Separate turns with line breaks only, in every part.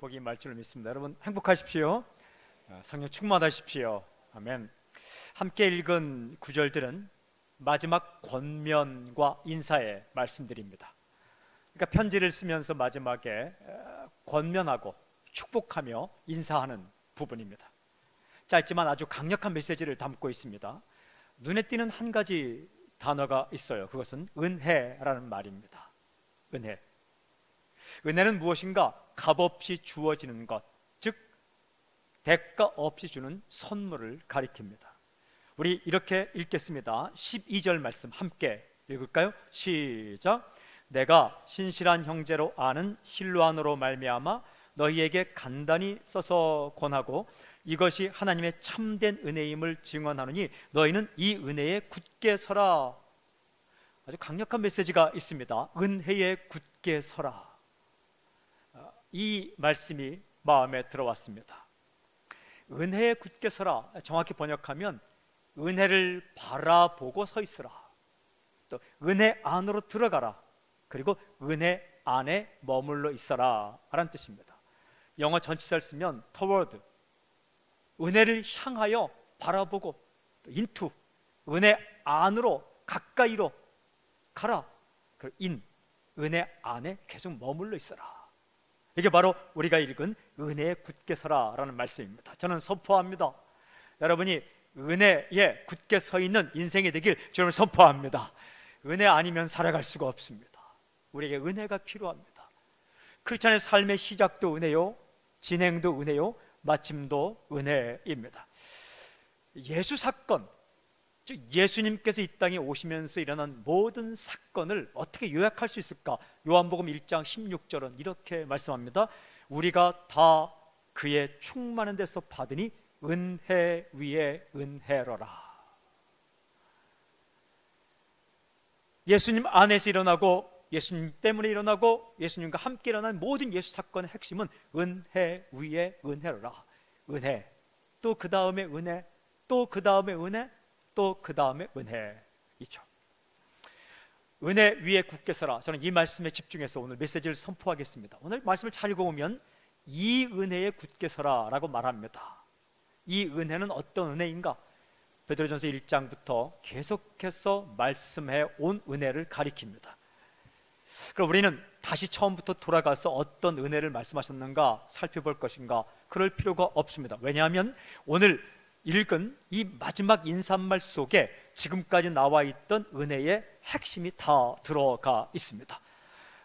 복이 임할 줄 믿습니다. 여러분 행복하십시오. 어, 성령 충만하십시오. 아멘. 함께 읽은 구절들은 마지막 권면과 인사의 말씀들입니다. 그러니까 편지를 쓰면서 마지막에 권면하고 축복하며 인사하는 부분입니다. 짧지만 아주 강력한 메시지를 담고 있습니다. 눈에 띄는 한 가지 단어가 있어요. 그것은 은혜라는 말입니다. 은혜. 은혜는 무엇인가? 값없이 주어지는 것, 즉 대가 없이 주는 선물을 가리킵니다. 우리 이렇게 읽겠습니다. 12절 말씀 함께 읽을까요? 시작. 내가 신실한 형제로 아는 실로안으로 말미암아 너희에게 간단히 써서 권하고 이것이 하나님의 참된 은혜임을 증언하노니 너희는 이 은혜에 굳게 서라. 아주 강력한 메시지가 있습니다. 은혜에 굳게 서라. 아, 이 말씀이 마음에 들어왔습니다. 은혜에 굳게 서라. 정확히 번역하면 은혜를 바라보고 서 있으라. 또 은혜 안으로 들어가라. 그리고 은혜 안에 머물러 있어라. 라는 뜻입니다. 영어 전치사를 쓰면 toward 은혜를 향하여 바라보고 인투 은혜 안으로 가까이로 가라. 그인 은혜 안에 계속 머물러 있어라. 이게 바로 우리가 읽은 은혜에 굳게 서라라는 말씀입니다. 저는 선포합니다. 여러분이 은혜에 굳게 서 있는 인생이 되길 저는 선포합니다. 은혜 아니면 살아갈 수가 없습니다. 우리에게 은혜가 필요합니다. 크리스천의 삶의 시작도 은혜요, 진행도 은혜요, 마침도 은혜입니다. 예수 사건, 즉 예수님께서 이 땅에 오시면서 일어난 모든 사건을 어떻게 요약할 수 있을까? 요한복음 1장 16절은 이렇게 말씀합니다. 우리가 다 그의 충만한 데서 받으니 은혜 위에 은혜로라. 예수님 안에서 일어나고 예수님 때문에 일어나고 예수님과 함께 일어난 모든 예수 사건의 핵심은 은혜 위에 은혜로라. 은혜. 또 그 다음에 은혜. 또 그 다음에 은혜. 또 그 다음에 은혜이죠. 은혜 위에 굳게 서라. 저는 이 말씀에 집중해서 오늘 메시지를 선포하겠습니다. 오늘 말씀을 잘 읽어보면 이 은혜에 굳게 서라라고 말합니다. 이 은혜는 어떤 은혜인가? 베드로전서 1장부터 계속해서 말씀해 온 은혜를 가리킵니다. 그럼 우리는 다시 처음부터 돌아가서 어떤 은혜를 말씀하셨는가 살펴볼 것인가? 그럴 필요가 없습니다. 왜냐하면 오늘 읽은 이 마지막 인사말 속에 지금까지 나와 있던 은혜의 핵심이 다 들어가 있습니다.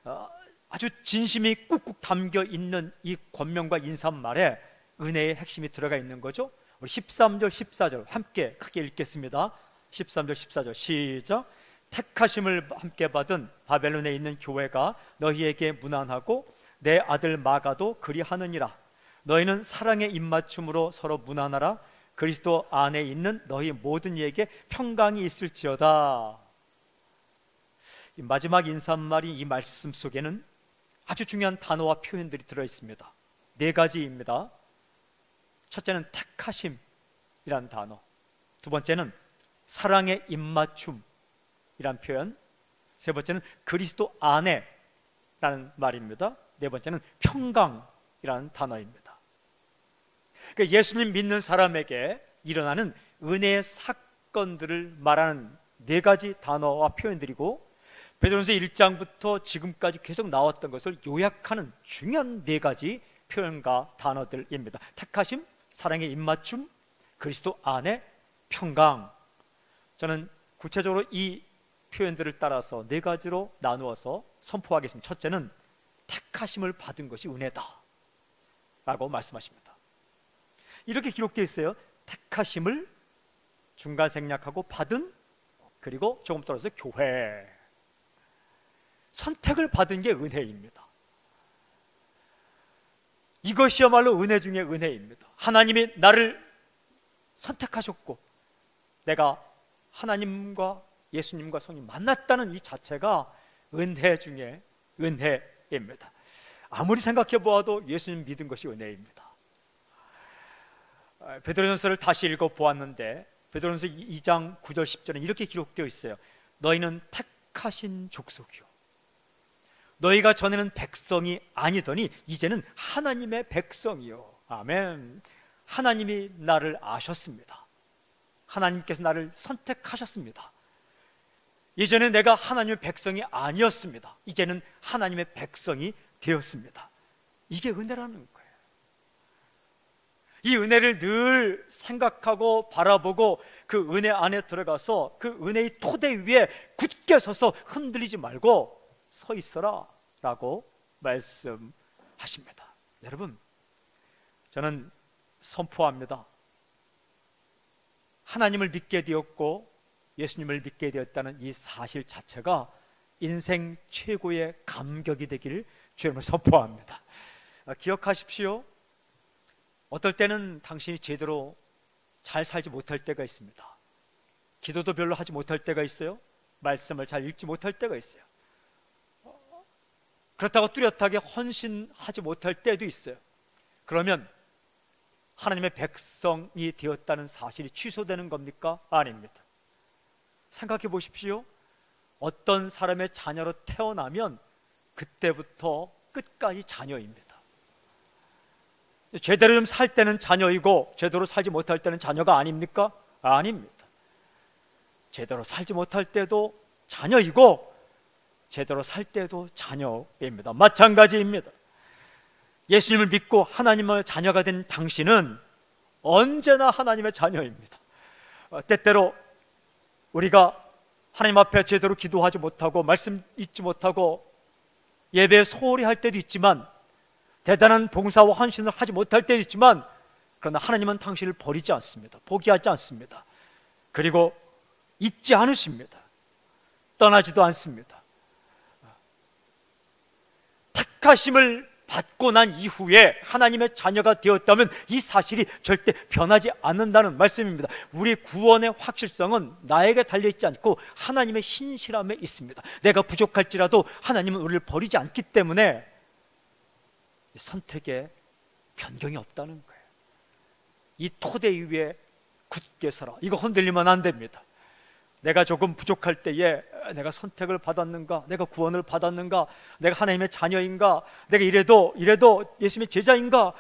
어, 아주 진심이 꾹꾹 담겨 있는 이 권명과 인사말에 은혜의 핵심이 들어가 있는 거죠. 우리 13절, 14절 함께 크게 읽겠습니다. 13절, 14절 시작. 택하심을 함께 받은 바벨론에 있는 교회가 너희에게 무난하고 내 아들 마가도 그리하느니라. 너희는 사랑의 입맞춤으로 서로 무난하라. 그리스도 안에 있는 너희 모든 이에게 평강이 있을지어다. 이 마지막 인사말이 이 말씀 속에는 아주 중요한 단어와 표현들이 들어 있습니다. 네 가지입니다. 첫째는 택하심이란 단어. 두 번째는 사랑의 입맞춤. 이란 표현. 세 번째는 그리스도 안에라는 말입니다. 네 번째는 평강이라는 단어입니다. 그러니까 예수님 믿는 사람에게 일어나는 은혜의 사건들을 말하는 네 가지 단어와 표현들이고 베드로전서 1장부터 지금까지 계속 나왔던 것을 요약하는 중요한 네 가지 표현과 단어들입니다. 택하심, 사랑의 입맞춤, 그리스도 안에 평강. 저는 구체적으로 이 표현들을 따라서 네 가지로 나누어서 선포하겠습니다. 첫째는 택하심을 받은 것이 은혜다. 라고 말씀하십니다. 이렇게 기록되어 있어요. 택하심을 중간 생략하고 받은 그리고 조금 떨어져 교회. 선택을 받은 게 은혜입니다. 이것이야말로 은혜 중에 은혜입니다. 하나님이 나를 선택하셨고 내가 하나님과 예수님과 성님 만났다는 이 자체가 은혜 중에 은혜입니다. 아무리 생각해 보아도 예수님 믿은 것이 은혜입니다. 아, 베드로전서를 다시 읽어 보았는데 베드로전서 2장 9절 10절에 이렇게 기록되어 있어요. 너희는 택하신 족속이요 너희가 전에는 백성이 아니더니 이제는 하나님의 백성이요. 아멘. 하나님이 나를 아셨습니다. 하나님께서 나를 선택하셨습니다. 이제는 내가 하나님의 백성이 아니었습니다. 이제는 하나님의 백성이 되었습니다. 이게 은혜라는. 이 은혜를 늘 생각하고 바라보고 그 은혜 안에 들어가서 그 은혜의 토대 위에 굳게 서서 흔들리지 말고 서 있어라 라고 말씀하십니다. 여러분, 저는 선포합니다. 하나님을 믿게 되었고 예수님을 믿게 되었다는 이 사실 자체가 인생 최고의 감격이 되기를 주님을 선포합니다. 아, 기억하십시오. 어떨 때는 당신이 제대로 잘 살지 못할 때가 있습니다. 기도도 별로 하지 못할 때가 있어요. 말씀을 잘 읽지 못할 때가 있어요. 그렇다고 뚜렷하게 헌신하지 못할 때도 있어요. 그러면 하나님의 백성이 되었다는 사실이 취소되는 겁니까? 아닙니다. 생각해 보십시오. 어떤 사람의 자녀로 태어나면 그때부터 끝까지 자녀입니다. 제대로 좀 살 때는 자녀이고 제대로 살지 못할 때는 자녀가 아닙니까? 아닙니다. 제대로 살지 못할 때도 자녀이고 제대로 살 때도 자녀입니다. 마찬가지입니다. 예수님을 믿고 하나님의 자녀가 된 당신은 언제나 하나님의 자녀입니다. 어, 때때로 우리가 하나님 앞에 제대로 기도하지 못하고 말씀 잊지 못하고 예배 소홀히 할 때도 있지만 대단한 봉사와 헌신을 하지 못할 때도 있지만 그러나 하나님은 당신을 버리지 않습니다. 포기하지 않습니다. 그리고 잊지 않으십니다. 떠나지도 않습니다. 택하심을 받고 난 이후에 하나님의 자녀가 되었다면 이 사실이 절대 변하지 않는다는 말씀입니다. 우리 구원의 확실성은 나에게 달려있지 않고 하나님의 신실함에 있습니다. 내가 부족할지라도 하나님은 우리를 버리지 않기 때문에 선택에 변경이 없다는 거예요. 이 토대 위에 굳게 서라. 이거 흔들리면 안 됩니다. 내가 조금 부족할 때에 내가 선택을 받았는가? 내가 구원을 받았는가? 내가 하나님의 자녀인가? 내가 이래도 이래도 예수님의 제자인가?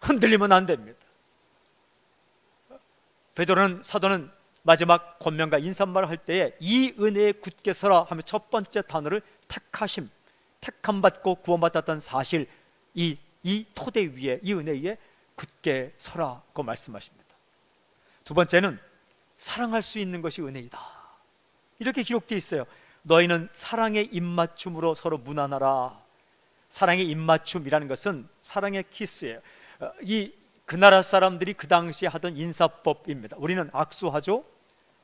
흔들리면 안 됩니다. 베드로는 사도는 마지막 권면과 인사말을 할 때에 이 은혜에 굳게 서라 하며 첫 번째 단어를 택하심, 택함 받고 구원받았던 사실 이, 이 토대 위에 이 은혜 위에 굳게 서라고 말씀하십니다. 두 번째는 사랑할 수 있는 것이 은혜이다. 이렇게 기록되어 있어요. 너희는 사랑의 입맞춤으로 서로 무난하라. 사랑의 입맞춤이라는 것은 사랑의 키스예요. 어, 이그 나라 사람들이 그 당시에 하던 인사법입니다. 우리는 악수하죠.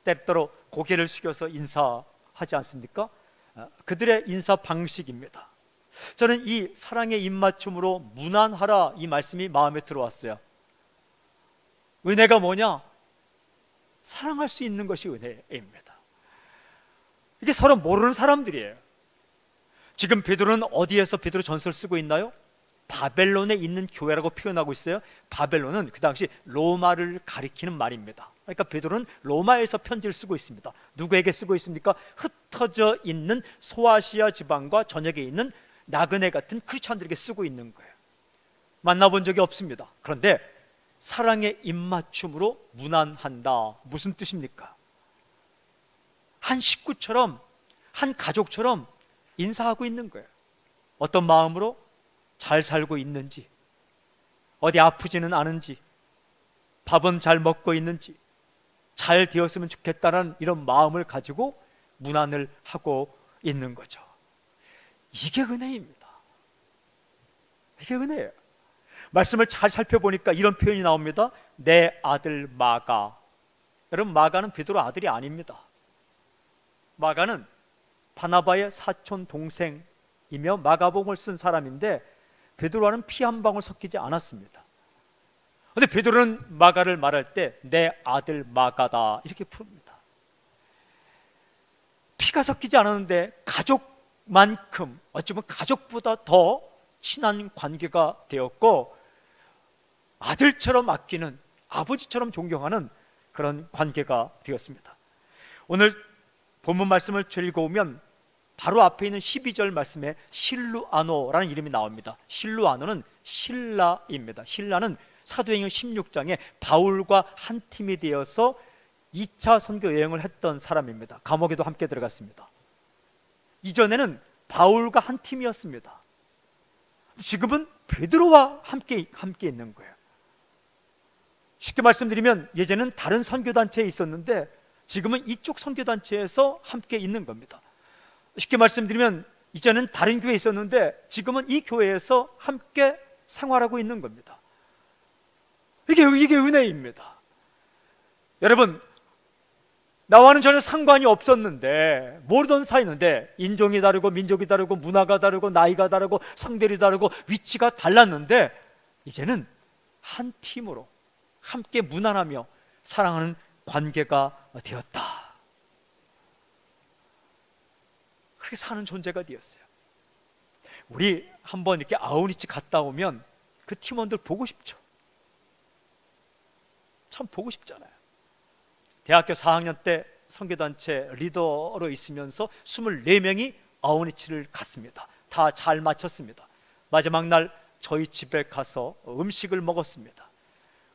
때때로 고개를 숙여서 인사하지 않습니까? 어, 그들의 인사 방식입니다. 저는 이 사랑의 입맞춤으로 무난하라 이 말씀이 마음에 들어왔어요. 은혜가 뭐냐? 사랑할 수 있는 것이 은혜입니다. 이게 서로 모르는 사람들이에요. 지금 베드로는 어디에서 베드로 전설을 쓰고 있나요? 바벨론에 있는 교회라고 표현하고 있어요. 바벨론은 그 당시 로마를 가리키는 말입니다. 그러니까 베드로는 로마에서 편지를 쓰고 있습니다. 누구에게 쓰고 있습니까? 흩어져 있는 소아시아 지방과 전역에 있는 나그네 같은 크리스천들에게 쓰고 있는 거예요. 만나본 적이 없습니다. 그런데 사랑의 입맞춤으로 무난한다. 무슨 뜻입니까? 한 식구처럼, 한 가족처럼 인사하고 있는 거예요. 어떤 마음으로 잘 살고 있는지, 어디 아프지는 않은지, 밥은 잘 먹고 있는지, 잘 되었으면 좋겠다는 이런 마음을 가지고 문안을 하고 있는 거죠. 이게 은혜입니다. 이게 은혜예요. 말씀을 잘 살펴보니까 이런 표현이 나옵니다. 내 아들 마가. 여러분 마가는 베드로 아들이 아닙니다. 마가는 바나바의 사촌 동생이며 마가복음을 쓴 사람인데 베드로와는 피 한 방울 섞이지 않았습니다. 근데 베드로는 마가를 말할 때 내 아들 마가다 이렇게 부릅니다. 피가 섞이지 않았는데 가족 만큼 어찌 보면 가족보다 더 친한 관계가 되었고 아들처럼 아끼는 아버지처럼 존경하는 그런 관계가 되었습니다. 오늘 본문 말씀을 읽어오면 바로 앞에 있는 12절 말씀에 실루아노라는 이름이 나옵니다. 실루아노는 신라입니다. 신라는 사도행전 16장에 바울과 한 팀이 되어서 2차 선교 여행을 했던 사람입니다. 감옥에도 함께 들어갔습니다. 이전에는 바울과 한 팀이었습니다. 지금은 베드로와 함께 함께 있는 거예요. 쉽게 말씀드리면 예전엔 다른 선교 단체에 있었는데 지금은 이쪽 선교 단체에서 함께 있는 겁니다. 쉽게 말씀드리면 이전엔 다른 교회에 있었는데 지금은 이 교회에서 함께 생활하고 있는 겁니다. 이게 이게 은혜입니다. 여러분 나와는 전혀 상관이 없었는데 모르던 사이인데 인종이 다르고 민족이 다르고 문화가 다르고 나이가 다르고 성별이 다르고 위치가 달랐는데 이제는 한 팀으로 함께 무난하며 사랑하는 관계가 되었다. 그렇게 사는 존재가 되었어요. 우리 한번 이렇게 아우니치 갔다 오면 그 팀원들 보고 싶죠. 참 보고 싶잖아요. 대학교 4학년 때 선교단체 리더로 있으면서 24명이 아우니치를 갔습니다. 다 잘 마쳤습니다. 마지막 날 저희 집에 가서 음식을 먹었습니다.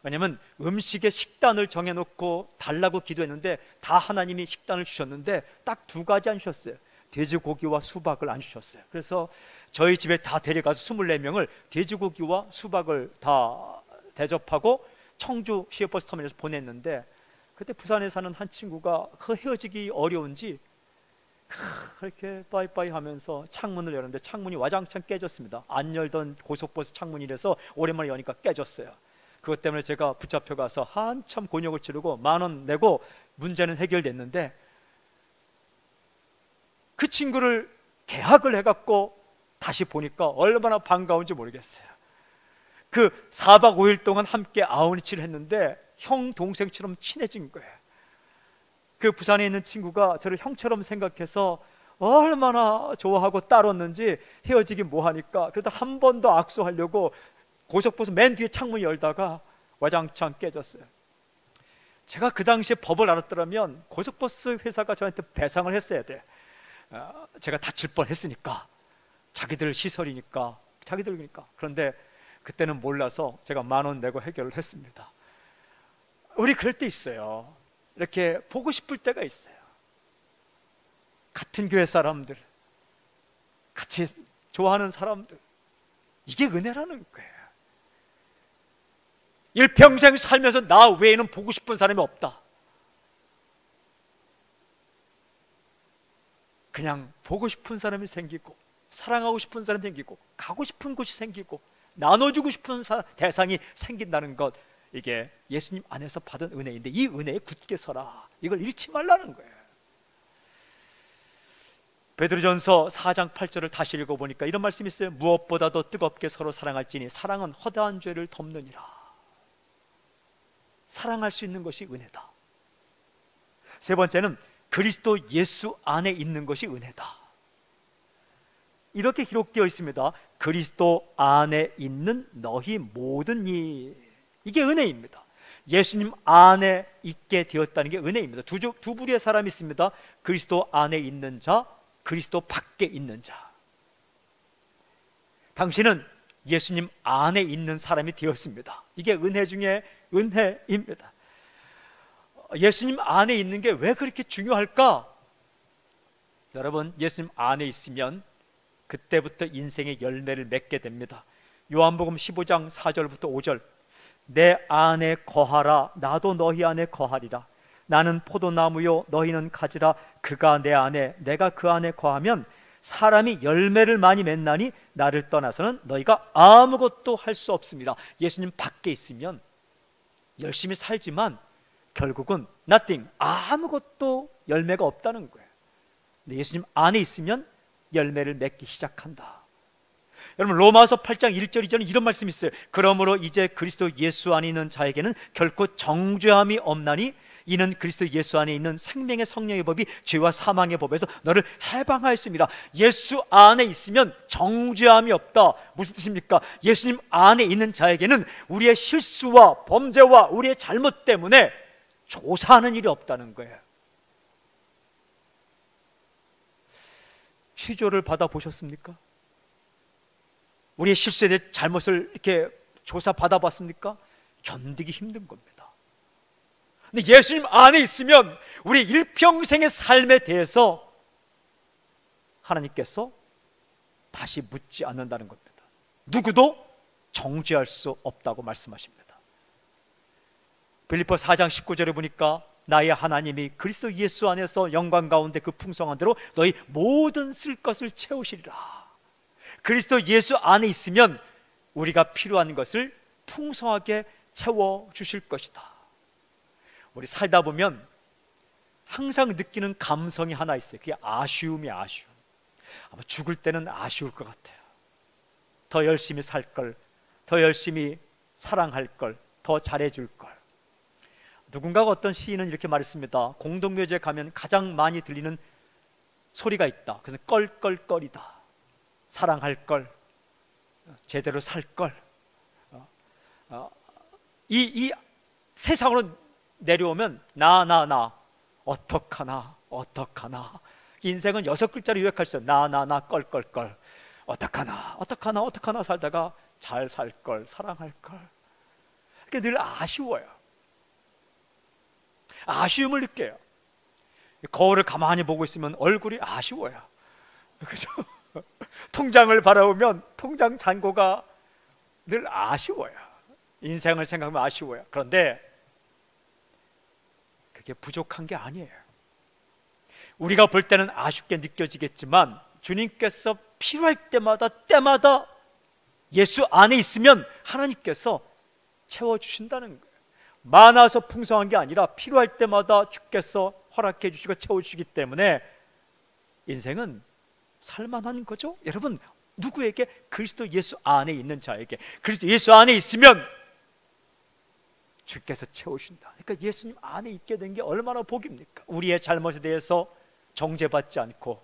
왜냐하면 음식의 식단을 정해놓고 달라고 기도했는데 다 하나님이 식단을 주셨는데 딱 두 가지 안 주셨어요. 돼지고기와 수박을 안 주셨어요. 그래서 저희 집에 다 데려가서 24명을 돼지고기와 수박을 다 대접하고 청주 시외버스 터미널에서 보냈는데 그때 부산에 사는 한 친구가 그 헤어지기 어려운지 그렇게 빠이빠이 하면서 창문을 열었는데 창문이 와장창 깨졌습니다. 안 열던 고속버스 창문이라서 오랜만에 여니까 깨졌어요. 그것 때문에 제가 붙잡혀 가서 한참 곤욕을 치르고 만 원 내고 문제는 해결됐는데 그 친구를 계약을 해갖고 다시 보니까 얼마나 반가운지 모르겠어요. 그 4박 5일 동안 함께 아우니치를 했는데 형 동생처럼 친해진 거예요. 그 부산에 있는 친구가 저를 형처럼 생각해서 얼마나 좋아하고 따랐는지 헤어지기 뭐하니까 그래도 한 번 더 악수하려고 고속버스 맨 뒤에 창문 열다가 와장창 깨졌어요. 제가 그 당시에 법을 알았더라면 고속버스 회사가 저한테 배상을 했어야 돼. 어, 제가 다칠 뻔했으니까 자기들 시설이니까 자기들이니까 그런데 그때는 몰라서 제가 만 원 내고 해결을 했습니다. 우리 그럴 때 있어요. 이렇게 보고 싶을 때가 있어요. 같은 교회 사람들, 같이 좋아하는 사람들, 이게 은혜라는 거예요. 일평생 살면서 나 외에는 보고 싶은 사람이 없다. 그냥 보고 싶은 사람이 생기고, 사랑하고 싶은 사람이 생기고, 가고 싶은 곳이 생기고, 나눠주고 싶은 대상이 생긴다는 것, 이게 예수님 안에서 받은 은혜인데 이 은혜에 굳게 서라. 이걸 잃지 말라는 거예요. 베드로전서 4장 8절을 다시 읽어 보니까 이런 말씀이 있어요. 무엇보다도 뜨겁게 서로 사랑할지니 사랑은 허다한 죄를 덮느니라. 사랑할 수 있는 것이 은혜다. 세 번째는 그리스도 예수 안에 있는 것이 은혜다. 이렇게 기록되어 있습니다. 그리스도 안에 있는 너희 모든 일. 이게 은혜입니다. 예수님 안에 있게 되었다는 게 은혜입니다. 두, 두 부류의 사람이 있습니다. 그리스도 안에 있는 자, 그리스도 밖에 있는 자. 당신은 예수님 안에 있는 사람이 되었습니다. 이게 은혜 중에 은혜입니다. 예수님 안에 있는 게 왜 그렇게 중요할까? 여러분, 예수님 안에 있으면 그때부터 인생의 열매를 맺게 됩니다. 요한복음 15장 4절부터 5절. 내 안에 거하라 나도 너희 안에 거하리라 나는 포도나무요 너희는 가지라 그가 내 안에 내가 그 안에 거하면 사람이 열매를 많이 맺나니 나를 떠나서는 너희가 아무것도 할 수 없습니다. 예수님 밖에 있으면 열심히 살지만 결국은 nothing 아무것도 열매가 없다는 거예요. 근데 예수님 안에 있으면 열매를 맺기 시작한다. 여러분 로마서 8장 1절 2절은 이런 말씀이 있어요. 그러므로 이제 그리스도 예수 안에 있는 자에게는 결코 정죄함이 없나니 이는 그리스도 예수 안에 있는 생명의 성령의 법이 죄와 사망의 법에서 너를 해방하였습니다. 예수 안에 있으면 정죄함이 없다. 무슨 뜻입니까? 예수님 안에 있는 자에게는 우리의 실수와 범죄와 우리의 잘못 때문에 조사하는 일이 없다는 거예요. 취조를 받아 보셨습니까? 우리의 실수에 대해 잘못을 이렇게 조사 받아 봤습니까? 견디기 힘든 겁니다. 근데 예수님 안에 있으면 우리 일평생의 삶에 대해서 하나님께서 다시 묻지 않는다는 겁니다. 누구도 정죄할 수 없다고 말씀하십니다. 빌리포 4장 19절에 보니까 나의 하나님이 그리스도 예수 안에서 영광 가운데 그 풍성한 대로 너희 모든 쓸 것을 채우시리라. 그리스도 예수 안에 있으면 우리가 필요한 것을 풍성하게 채워 주실 것이다. 우리 살다 보면 항상 느끼는 감성이 하나 있어요. 그게 아쉬움이 아쉬움. 아마 죽을 때는 아쉬울 것 같아요. 더 열심히 살 걸, 더 열심히 사랑할 걸, 더 잘해줄 걸. 누군가가 어떤 시인은 이렇게 말했습니다. 공동묘지에 가면 가장 많이 들리는 소리가 있다. 그래서 껄껄껄이다. 사랑할 걸, 제대로 살 걸. 어, 어, 이, 이 세상으로 내려오면 나, 나, 나. 어떡하나, 어떡하나. 인생은 여섯 글자로 요약할 수 있어요. 나, 나, 나, 껄 껄 껄. 어떡하나, 어떡하나, 어떡하나 살다가 잘 살 걸, 사랑할 걸. 그게 늘 아쉬워요. 아쉬움을 느껴요. 거울을 가만히 보고 있으면 얼굴이 아쉬워요. 그죠? 통장을 바라보면 통장 잔고가 늘 아쉬워요. 인생을 생각하면 아쉬워요. 그런데 그게 부족한 게 아니에요. 우리가 볼 때는 아쉽게 느껴지겠지만 주님께서 필요할 때마다 때마다 예수 안에 있으면 하나님께서 채워 주신다는 거예요. 많아서 풍성한 게 아니라 필요할 때마다 주께서 허락해 주시고 채워 주시기 때문에 인생은 살만한 거죠. 여러분 누구에게 그리스도 예수 안에 있는 자에게 그리스도 예수 안에 있으면 주께서 채우신다. 그러니까 예수님 안에 있게 된 게 얼마나 복입니까? 우리의 잘못에 대해서 정죄받지 않고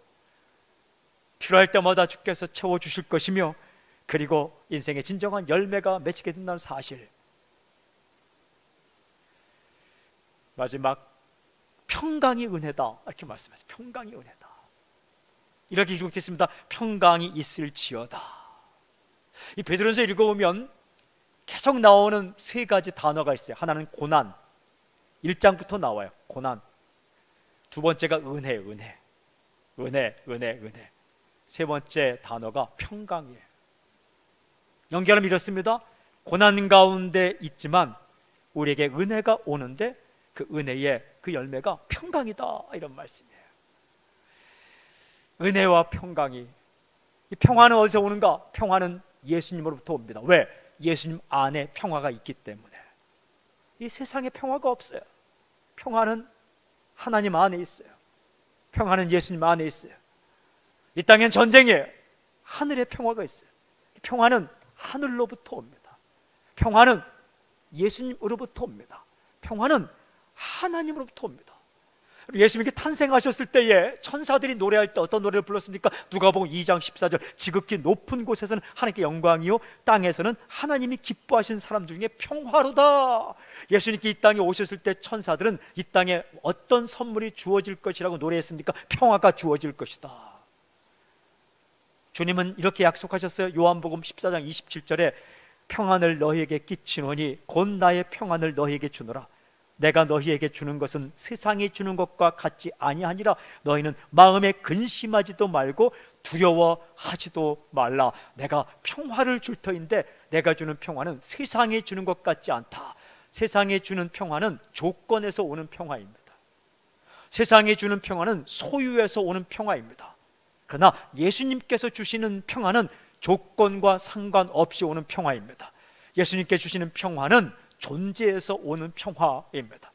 필요할 때마다 주께서 채워 주실 것이며 그리고 인생의 진정한 열매가 맺히게 된다는 사실. 마지막 평강이 은혜다 이렇게 말씀하세요. 평강이 은혜다. 이렇게 기록되어 있습니다. 평강이 있을지어다. 이 베드로전서 읽어보면 계속 나오는 세 가지 단어가 있어요. 하나는 고난. 1장부터 나와요. 고난. 두 번째가 은혜, 은혜. 은혜, 은혜, 은혜. 세 번째 단어가 평강이에요. 연결하면 이렇습니다. 고난 가운데 있지만 우리에게 은혜가 오는데 그 은혜의 그 열매가 평강이다 이런 말씀이에요. 은혜와 평강이 이 평화는 어디서 오는가? 평화는 예수님으로부터 옵니다. 왜? 예수님 안에 평화가 있기 때문에 이 세상에 평화가 없어요. 평화는 하나님 안에 있어요. 평화는 예수님 안에 있어요. 이 땅엔 전쟁이에요. 하늘에 평화가 있어요. 평화는 하늘로부터 옵니다. 평화는 예수님으로부터 옵니다. 평화는 하나님으로부터 옵니다. 예수님께 탄생하셨을 때에 천사들이 노래할 때 어떤 노래를 불렀습니까? 누가복음 2장 14절 지극히 높은 곳에서는 하나님께 영광이요 땅에서는 하나님이 기뻐하신 사람 중에 평화로다. 예수님께 이 땅에 오셨을 때 천사들은 이 땅에 어떤 선물이 주어질 것이라고 노래했습니까? 평화가 주어질 것이다. 주님은 이렇게 약속하셨어요. 요한복음 14장 27절에 평안을 너희에게 끼치노니 곧 나의 평안을 너희에게 주노라. 내가 너희에게 주는 것은 세상이 주는 것과 같지 아니하니라. 너희는 마음에 근심하지도 말고 두려워하지도 말라. 내가 평화를 줄 터인데 내가 주는 평화는 세상이 주는 것 같지 않다. 세상에 주는 평화는 조건에서 오는 평화입니다. 세상에 주는 평화는 소유에서 오는 평화입니다. 그러나 예수님께서 주시는 평화는 조건과 상관없이 오는 평화입니다. 예수님께 주시는 평화는 존재에서 오는 평화입니다.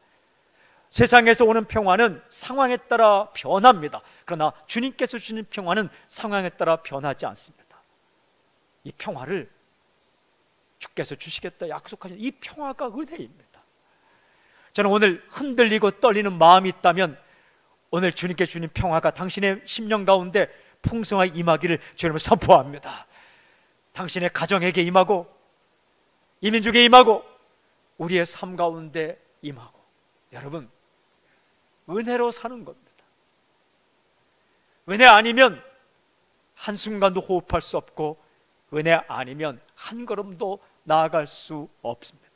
세상에서 오는 평화는 상황에 따라 변합니다. 그러나 주님께서 주는 평화는 상황에 따라 변하지 않습니다. 이 평화를 주께서 주시겠다 약속하신 이 평화가 은혜입니다. 저는 오늘 흔들리고 떨리는 마음이 있다면 오늘 주님께 주는 평화가 당신의 심령 가운데 풍성하게 임하기를 주님을 선포합니다. 당신의 가정에게 임하고 이민족에 임하고 우리의 삶 가운데 임하고 여러분 은혜로 사는 겁니다. 은혜 아니면 한순간도 호흡할 수 없고 은혜 아니면 한 걸음도 나아갈 수 없습니다.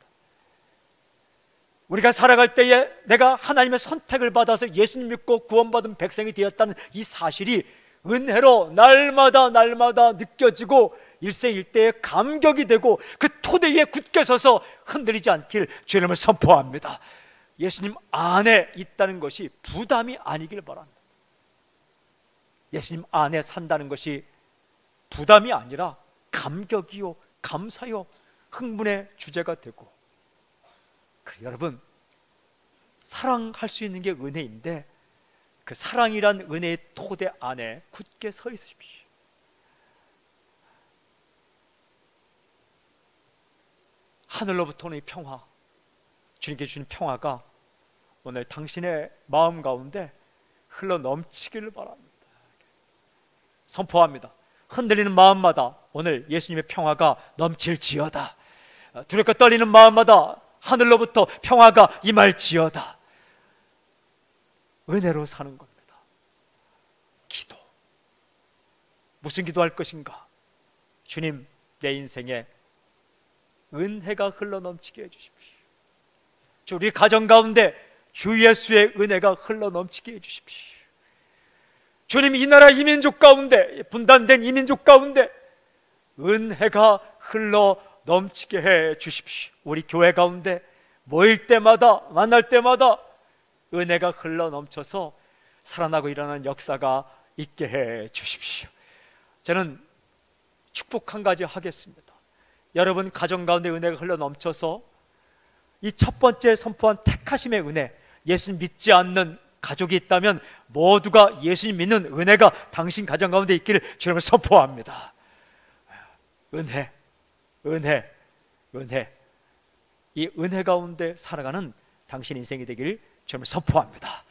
우리가 살아갈 때에 내가 하나님의 선택을 받아서 예수님 믿고 구원받은 백성이 되었다는 이 사실이 은혜로 날마다 날마다 느껴지고 일생일대에 감격이 되고 그 토대 위에 굳게 서서 흔들리지 않길 주님을 선포합니다. 예수님 안에 있다는 것이 부담이 아니길 바랍니다. 예수님 안에 산다는 것이 부담이 아니라 감격이요, 감사요, 흥분의 주제가 되고 그래, 여러분 사랑할 수 있는 게 은혜인데 그 사랑이란 은혜의 토대 안에 굳게 서 있으십시오. 하늘로부터 오는 평화, 주님께 주신 평화가 오늘 당신의 마음 가운데 흘러 넘치기를 바랍니다. 선포합니다. 흔들리는 마음마다 오늘 예수님의 평화가 넘칠지어다. 두렵고 떨리는 마음마다 하늘로부터 평화가 임할지어다. 은혜로 사는 겁니다. 기도. 무슨 기도할 것인가? 주님, 내 인생에 은혜가 흘러 넘치게 해주십시오. 우리 가정 가운데 주 예수의 은혜가 흘러 넘치게 해주십시오. 주님, 이 나라 이민족 가운데, 분단된 이민족 가운데 은혜가 흘러 넘치게 해 주십시오. 우리 교회 가운데 모일 때마다, 만날 때마다 은혜가 흘러 넘쳐서 살아나고 일어나는 역사가 있게 해 주십시오. 저는 축복 한 가지 하겠습니다. 여러분 가정 가운데 은혜가 흘러 넘쳐서 이 첫 번째 선포한 택하심의 은혜, 예수 믿지 않는 가족이 있다면 모두가 예수님 믿는 은혜가 당신 가정 가운데 있기를 주님을 선포합니다. 은혜, 은혜, 은혜. 이 은혜 가운데 살아가는 당신 인생이 되기를 주님을 선포합니다.